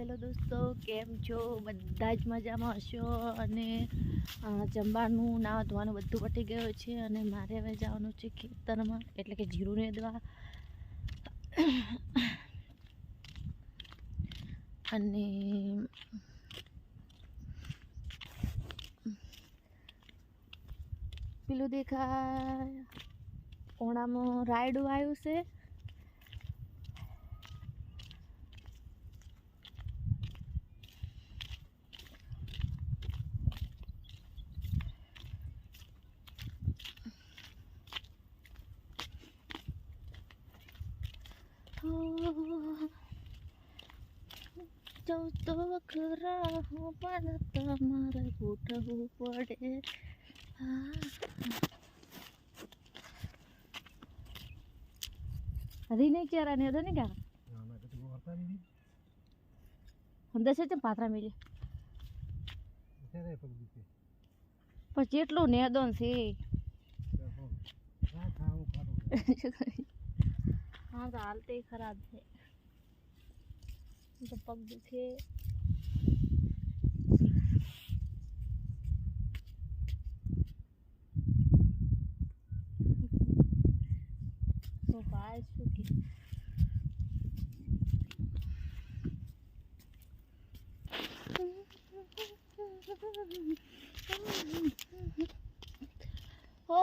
Hello દોસ્તો, કેમ છો? બધા જ મજામાં હશો? અને જમવાનું, નાવા ધોવાનું બધું પટી ગયું છે અને મારે હવે જવાનું છે ખેતરમાં, એટલે કે જીરું રેદવા અને, પેલું દેખાય, ઓણામાં રાયડું આવ્યું છે. જાઉં તો ખરા હું પણ તમારે ઉઠવું પડે ને હતો ને ક્યાં હું દસે પાથરા મિલે. પણ જેટલું નેદો છે હા તો હાલતે ખરાબ છે તો પગ દુખે તો ભાઈ હો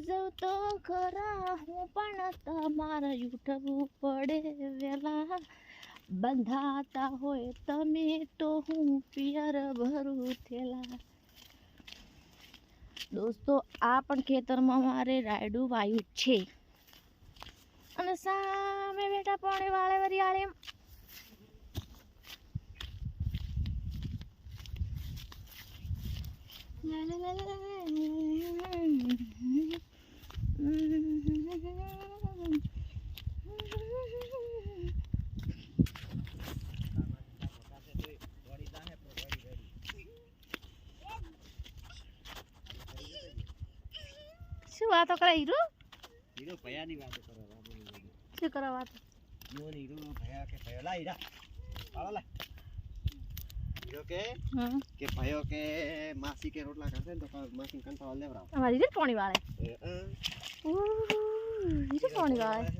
જવ તો ખરા, હું પણ તમારે ઉઠવું પડે વેલા. બંધાતા હોય તમે તો હું પિયર ભરું થેલા. દોસ્તો, આ પણ ખેતરમાં મારે રાયડું વાયું છે. અને સામે બેટા પાણી વાળે વરિયાળે લા લા શું વાતો કરે હીરો? હીરો ભયાની વાતો કરો. શું કરો વાતો? ઈવોને હીરો ભયા કે ભયો? લાઈ રા પાડો લાય. હીરો કે કે ભયો કે માસી કે રોટલા કરશે ને તો માસી માસી કંટાળો લેવરાવ અમારી રીતે પાણી વાળે. હીરો પાણી વાળે.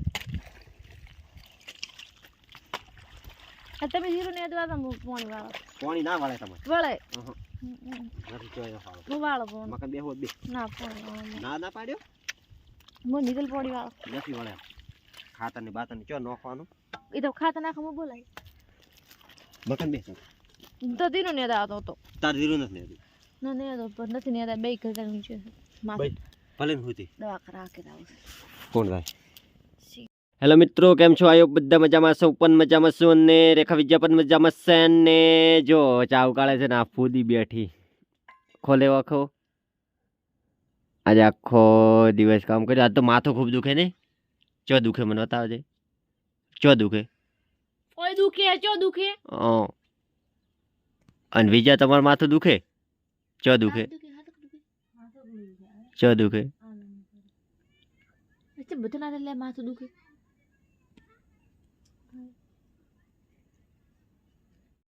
તમે હીરો ને અદવા તો પાણી વાળો. પાણી ના વાળે તમે વાળે. હું વાળો મકાન બે. ના ફોન ના ના પાડ્યો? હું નીકળ વાળો. નથી વળે ખાતરની બાતરની ચો નોખવાનું? એ તો ખાતર નાખો હું બોલાય. મકાન બે તો દીનો ને આવતો હતો. તાર ધીરું નથી લેતું ના ને તો પણ નથી ને બે કરતા નીચે ભલે દવા કરા કે કોણ ભાઈ? હેલો મિત્રો કેમ છો? આયો બધા મજામાં છો પણ મજામાં છું ને રેખા વિદ્યા પણ મજામાં છે ને જો ચાવ ઉકાળે છે ને આ ફૂદી બેઠી. ખોલે આખો. આજે આખો દિવસ કામ કર્યું. આજ તો માથું ખૂબ દુખે ને? ચો દુખે મને બતાવજે ચો દુખે? ઓય દુખે ચો દુખે? અ અને બીજા તમારું માથું દુખે? ચો દુખે? ચો દુખે? બધા ના માથું દુખે.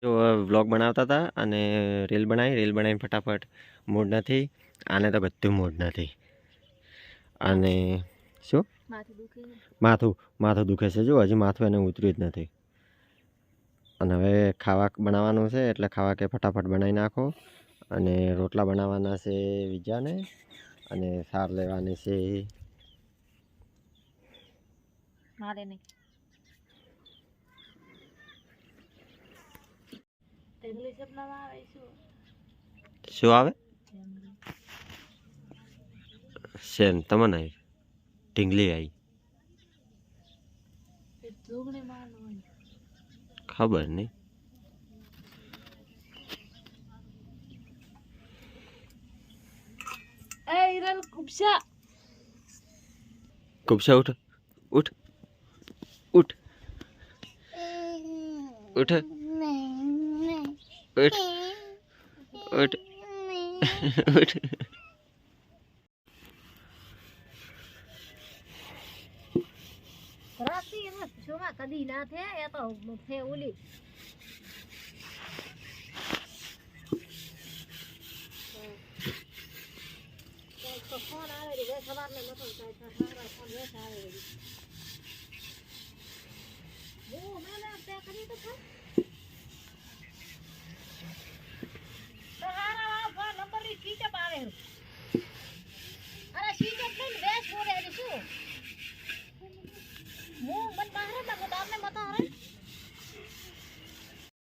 જો વ્લોગ બનાવતા હતા અને રીલ બનાવી રીલ બનાવીને ફટાફટ મૂડ નથી આને તો બધું મૂડ નથી. અને શું? માથું માથું માથું દુખે છે. જો હજી માથું એને ઉતર્યું જ નથી. અને હવે ખાવા બનાવવાનું છે એટલે ખાવા કે ફટાફટ બનાવી નાખો. અને રોટલા બનાવવાના છે બીજાને. અને સાર લેવાની છે. મારે નહીં. ઇંગ્લિશ સપનામાં આવે શું શું આવે શેન તમને આવી ઢીંગલી આવી એ ધૂગણી મારનું હોય ખબર નહીં એ હિરલ કુપસા કુબસા ઉઠ ઉઠ ઉઠ ઉઠ ઉઠ. ઉઠ. ઉઠ. રાતી એમાં જોવા કદી ના થાય એ તો ફે ઓલી. ફોન આવે રે સવારને મથો થાય સવારમાં ફોન વેસ આવે રે ઓ મેં કરી તો ખરા.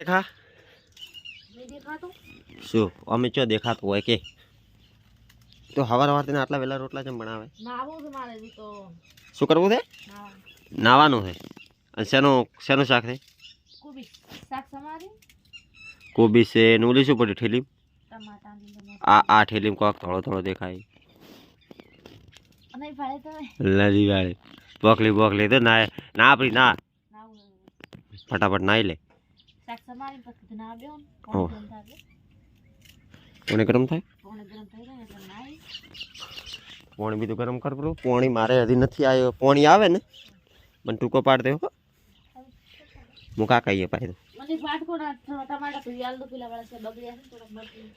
દેખા? શું? અમે ચો દેખાતું હોય કે? તો હવાર હવાર આટલા વેલા રોટલા જેમ બનાવે? શું કરવું છે નાવાનું છે અને શેનું શેનું શાક છે કુબી છે, ને ઓલી શું પડ્યું ઠેલી આ આ ઠેલી કોક થોડો થોડો દેખાય. લરી વાળી બોકલી બોકલી તો ના ના આપણી ના. ફટાફટ નાઈ લે. પોણે ગરમ થાય? કોને ગરમ થાય પોણે ને બીજું ગરમ કર પેલું. પોણી મારે હજી નથી આવ્યો પોણી આવે ને? મને ટૂંકો પાડ દે હું. કાકા કહીએ પાડી દઉં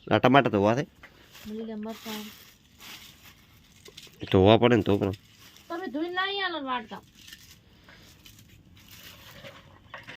ના ટમાટા ધોવા થાય ધોવા પડે ને તો પણ. તમે લાવી આલો વાટકા